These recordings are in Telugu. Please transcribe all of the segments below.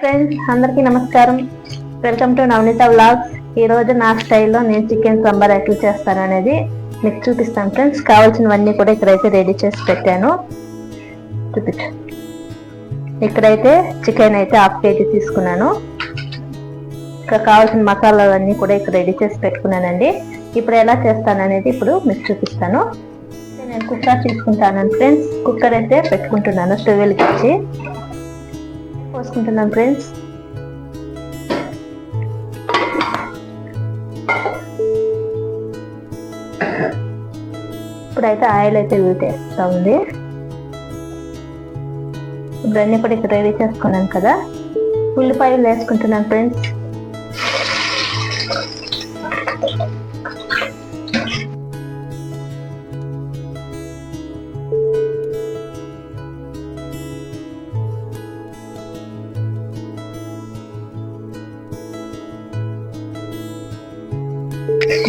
ఫ్రెండ్స్ అందరికీ నమస్కారం. వెల్కమ్ టు నవనీత వ్లాగ్స్ ఈ రోజు నా స్టైల్లో నేను చికెన్ సాంబార్ ఎట్లా చేస్తాను అనేది మీకు చూపిస్తాను ఫ్రెండ్స్ కావాల్సినవన్నీ కూడా ఇక్కడైతే రెడీ చేసి పెట్టాను. చూపించు. ఇక్కడైతే చికెన్ అయితే హాఫ్ కేజీ తీసుకున్నాను. ఇక్కడ కావాల్సిన మసాలాలన్నీ కూడా ఇక్కడ రెడీ చేసి పెట్టుకున్నానండి. ఇప్పుడు ఎలా చేస్తాను అనేది ఇప్పుడు మీకు చూపిస్తాను. నేను కుక్కర్ తీసుకుంటాను ఫ్రెండ్స్ కుక్కర్ అయితే పెట్టుకుంటున్నాను స్టవ్ వెలిగించి పోసుకుంటున్నాం ఫ్రెండ్స్. ఇప్పుడైతే ఆయిల్ అయితే వీటేస్తా ఉంది. ఇప్పుడు అన్ని కూడా ఇక్కడ రెడీ చేసుకున్నాను కదా. ఉల్లిపాయలు వేసుకుంటున్నాను ఫ్రెండ్స్.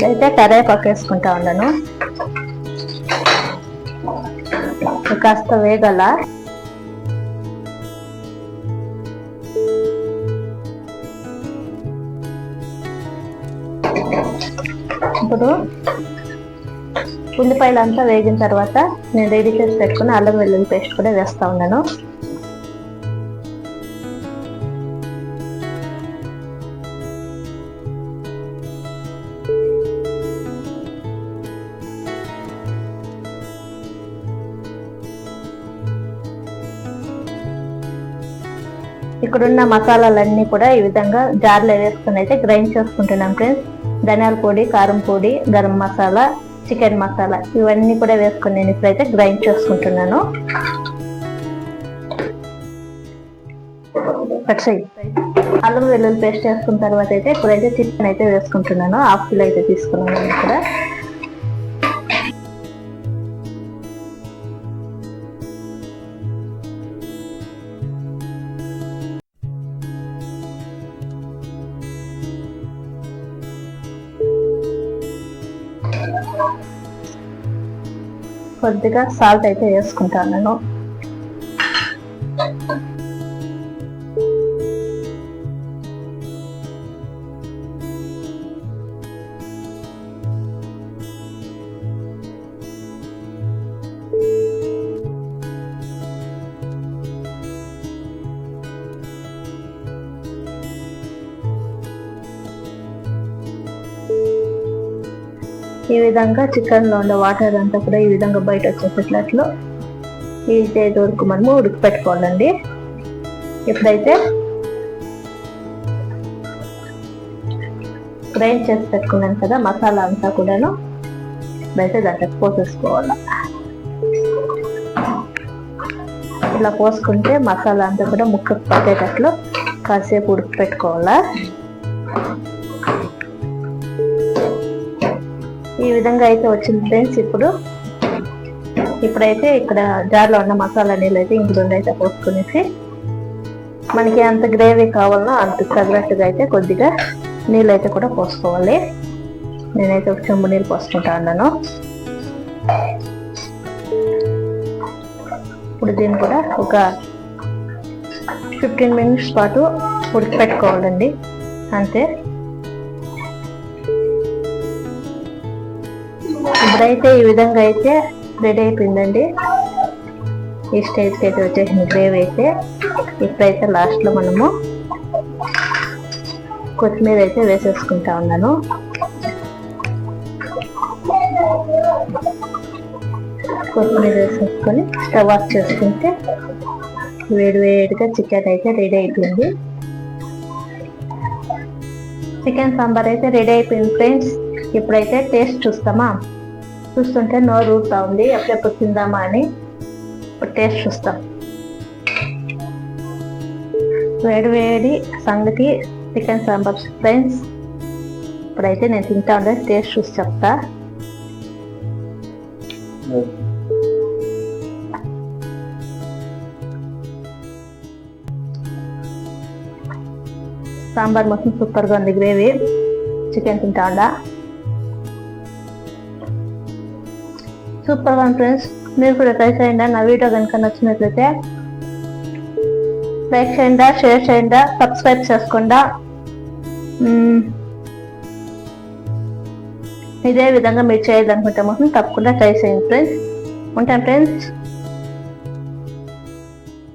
అయితే కరివేపాకు వేసుకుంటా ఉన్నాను. కాస్త వేగల. ఇప్పుడు ఉల్లిపాయలు అంతా వేగిన తర్వాత నేను రెడీ చేసి పెట్టుకుని అల్లం వెల్లుల్లి పేస్ట్ కూడా వేస్తా ఉన్నాను. ఇక్కడున్న మసాలాలన్నీ కూడా ఈ విధంగా జార్లో వేసుకుని అయితే గ్రైండ్ చేసుకుంటున్నాం ఫ్రెండ్స్. ధనియాల పొడి కారం పొడి గరం మసాలా చికెన్ మసాలా ఇవన్నీ కూడా వేసుకుని నేను ఇప్పుడైతే గ్రైండ్ చేసుకుంటున్నాను. అల్లం వెల్లుల్లి పేస్ట్ వేసుకున్న తర్వాత అయితే ఇప్పుడైతే చికెన్ అయితే వేసుకుంటున్నాను. హాఫ్ కిలో అయితే తీసుకున్నాను ఇక్కడ కొద్దిగా సాల్ట్ అయితే వేసుకుంటాను నేను. ఈ విధంగా చికెన్లో ఉండే వాటర్ అంతా కూడా ఈ విధంగా బయట వచ్చేసేటట్లు ఈ స్టేజ్ వరకు మనము ఉడికి పెట్టుకోవాలండి ఇప్పుడైతే గ్రైండ్ చేసి పెట్టుకున్నాను కదా మసాలా అంతా కూడాను ఇప్పుడైతే దాంట్లో పోసేసుకోవాలి. ఇలా పోసుకుంటే మసాలా అంతా కూడా ముక్కకు పట్టేటట్లు కాసేపు ఉడికి పెట్టుకోవాలా ఈ విధంగా అయితే వచ్చింది ఫ్రెండ్స్ ఇప్పుడు. ఇప్పుడైతే ఇక్కడ జార్లో ఉన్న మసాలా నీళ్ళు అయితే ఇంకొండ అయితే పోసుకునేసి మనకి ఎంత గ్రేవీ కావాలో అంత తగినట్టుగా అయితే కొద్దిగా నీళ్ళు అయితే కూడా పోసుకోవాలి. నేనైతే ఒక చెంబు నీళ్ళు పోసుకుంటా ఉన్నాను. ఇప్పుడు దీన్ని కూడా ఒక ఫిఫ్టీన్ మినిట్స్ పాటు ఉడికిపెట్టుకోవాలండి. అంతే. ఇప్పుడైతే ఈ విధంగా అయితే రెడీ అయిపోయిందండి. ఈ స్టేజ్కి అయితే వచ్చేసింది గ్రేవీ అయితే ఇప్పుడైతే లాస్ట్లో మనము కొత్తిమీర అయితే వేసేసుకుంటా ఉన్నాను. కొత్తిమీర వేసేసుకొని స్టవ్ ఆఫ్ చేసుకుంటే వేడి వేడిగా చికెన్ అయితే రెడీ అయిపోయింది. చికెన్ సాంబార్ అయితే రెడీ అయిపోయింది ఫ్రెండ్స్. ఇప్పుడైతే టేస్ట్ చూస్తామా? చూస్తుంటే నోరు ఊరుతా ఉంది. ఎప్పుడెప్పుడు తిందామా అని ఇప్పుడు టేస్ట్ చూస్తాం. వేడి వేడి సంగతి చికెన్ సాంబార్ ఫ్రెండ్స్. ఇప్పుడైతే నేను తింటా ఉండే టేస్ట్ చూసి చెప్తా. సాంబార్ మొత్తం సూపర్గా ఉంది గ్రేవీ. చికెన్ తింటా ఉండా. సూపర్గా ఫ్రెండ్స్ మీరు కూడా ట్రై చేయండి. నా వీడియో కనుక నచ్చినట్లయితే లైక్ చేయండి షేర్ చేయండి సబ్స్క్రైబ్ చేసుకోండి. ఇదే విధంగా మీరు చేయాలనుకుంటే మాత్రం తప్పకుండా ట్రై చేయండి ఫ్రెండ్స్ ఉంటాను ఫ్రెండ్స్